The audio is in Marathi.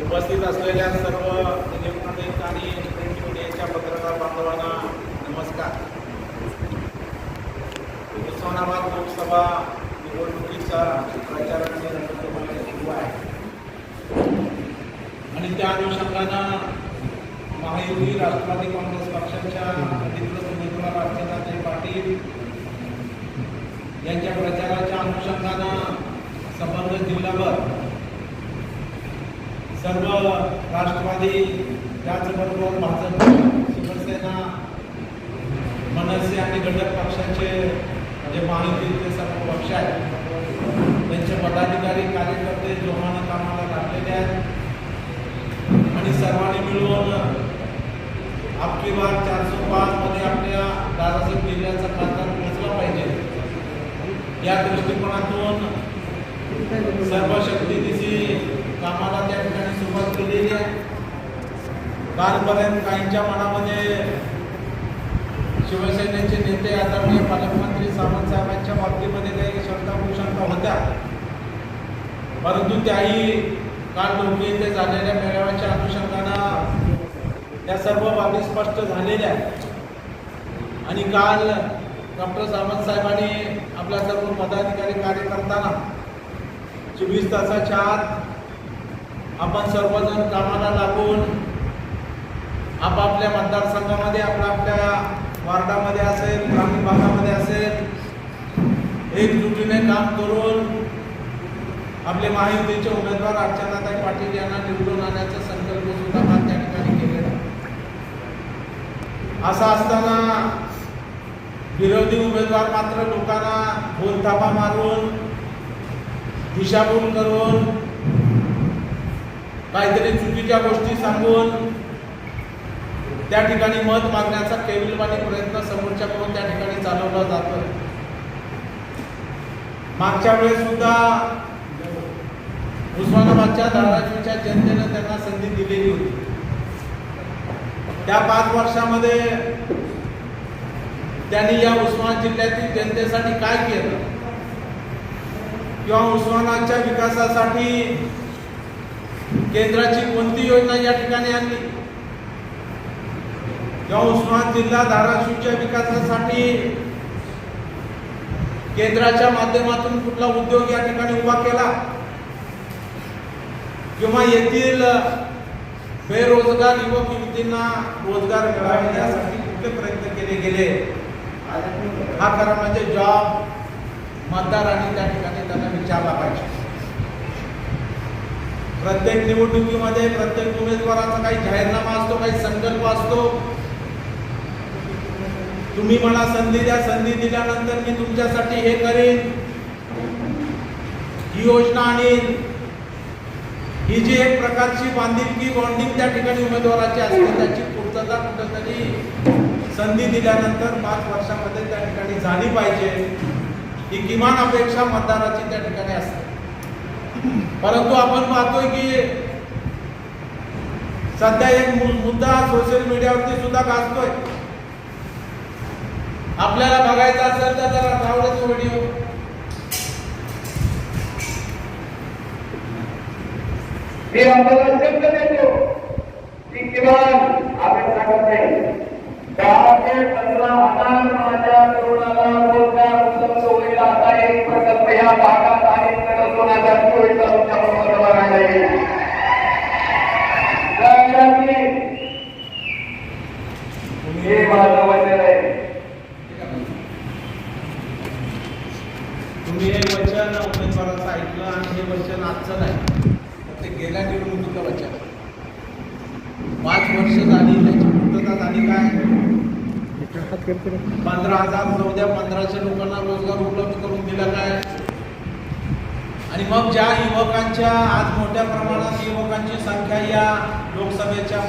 उपस्थित असलेल्या सर्व इलेक्ट्रॉनिक आणि प्रिंट मीडियाच्या पत्रकार बांधवांना नमस्कार. उस्मानाबाद लोकसभा निवडणुकीचा प्रचाराने रणधुमाळी सुरू आहे. आणि त्या अनुषंगानं महायुती राष्ट्रवादी काँग्रेस पक्षाच्या अधिकृत उमेदवार अर्चनाताई पाटील यांच्या प्रचाराच्या अनुषंगानं संबंधित जिल्हाभर सर्व राष्ट्रवादी त्याचबरोबर भाजप शिवसेना मनसे आणि घटक पक्षाचे जे महायुतीचे सर्व पक्ष आहेत. त्यांचे पदाधिकारी कार्यकर्ते जोमानं कामाला लागलेले आहेत. आणि सर्वांनी मिळून आपली बार चारशे पाच मध्ये आपल्या दादासाहेब जिल्ह्याचा खासदार पोहोचला पाहिजे. या दृष्टिकोनातून सर्व शक्तीनिशी कामाला त्या ठिकाणी सुरुवात केलेली आहे कालपर्यंत काहींच्या मनामध्ये शिवसेनेचे नेते आदरणीय पालकमंत्री सावंत साहेबांच्या बाबतीमध्ये काही शंका होत्या. परंतु त्याही काल डोके येथे झालेल्या मेळाव्याच्या अनुषंगानं त्या सर्व बाबी स्पष्ट झालेल्या आहेत. आणि काल डॉक्टर सावंत साहेबांनी आपल्या सर्व पदाधिकारी कार्यकर्त्यांना चोवीस तासाच्या आत आपण सर्वजण कामाला लागून आपापल्या मतदारसंघामध्ये आपल्या आपल्या वार्डामध्ये असेल ग्रामीण भागामध्ये असेल एकजुटीने काम करून आपले महायुतीचे उमेदवार अर्चनाताई पाटील यांना निवडून आणण्याचा संकल्प सुद्धा काल त्या ठिकाणी केलेला असं असताना विरोधी उमेदवार मात्र लोकांना बोलतापा मारून दिशाभूल करून काहीतरी चुकीच्या गोष्टी सांगून त्या ठिकाणी मत मागण्याचा केविलवाणी प्रयत्न समोरच्याकडून त्या ठिकाणी चालवला जातो मागच्या वेळेस सुद्धा उस्मानाबादच्या धाराशिवच्या जनतेनं त्यांना संधी दिलेली होती. त्या पाच वर्षामध्ये त्यांनी या उस्मान जिल्ह्यातील जनतेसाठी काय केलं? किंवा उस्मानाच्या विकासासाठी केंद्राची कोणती योजना या ठिकाणी आणली? या उस्मान जिल्हा धाराशिवच्या विकासासाठी केंद्राच्या माध्यमातून कुठला उद्योग या ठिकाणी उभा केला? किंवा येथील बेरोजगार युवक युवतींना रोजगार मिळावे यासाठी कुठले प्रयत्न केले गेले? हा खरा म्हणजे जॉब मतदारांनी त्या ठिकाणी त्यांना विचारला पाहिजे. प्रत्येक निवडणुकीमध्ये प्रत्येक उमेदवाराचा काही जाहीरनामा असतो काही संकल्प असतो. तुम्ही मला संधी द्या संधी दिल्यानंतर मी तुमच्यासाठी हे करेन. ही योजना आणीन. ही जी एक प्रकारची बांधिलकी बॉन्डिंग त्या ठिकाणी उमेदवाराची असते त्याची पूर्तता कुठंतरी संधी दिल्यानंतर पाच वर्षामध्ये त्या ठिकाणी झाली पाहिजे. ही किमान अपेक्षा मतदाराची त्या ठिकाणी असते. परंतु आपण पाहतोय की सध्या एक मुद्दा सोशल मीडियावरती सुद्धा गाजतोय. आपल्याला बघायचा असेल तर त्याला रावळे तो व्हिडिओ मी आपल्याला शब्द देतो. की किमान आपण सांगत नाही. दहा ते पंधरा हजार माझ्या तरुणाला रोजगार उपलब्ध होईल असा एक प्रकल्प या भागात आहे तर दोन हजार चोवीस तुमच्या बघायला येईल त्यासाठी हे माझं वचन आहे तुम्ही हे वचन उमेदवाराचं ऐकलं आणि हे वचन आजचं नाही तर ते गेल्या निवडणुकीचं वचन. पाच वर्ष झाली त्याची पूर्तता झाली काय? पंधरा हजार चौदा पंधराशे लोकांना रोजगार उपलब्ध करून दिला काय? आणि मग ज्या युवकांच्या आज मोठ्या प्रमाणात युवकांची संख्या या लोकसभेच्या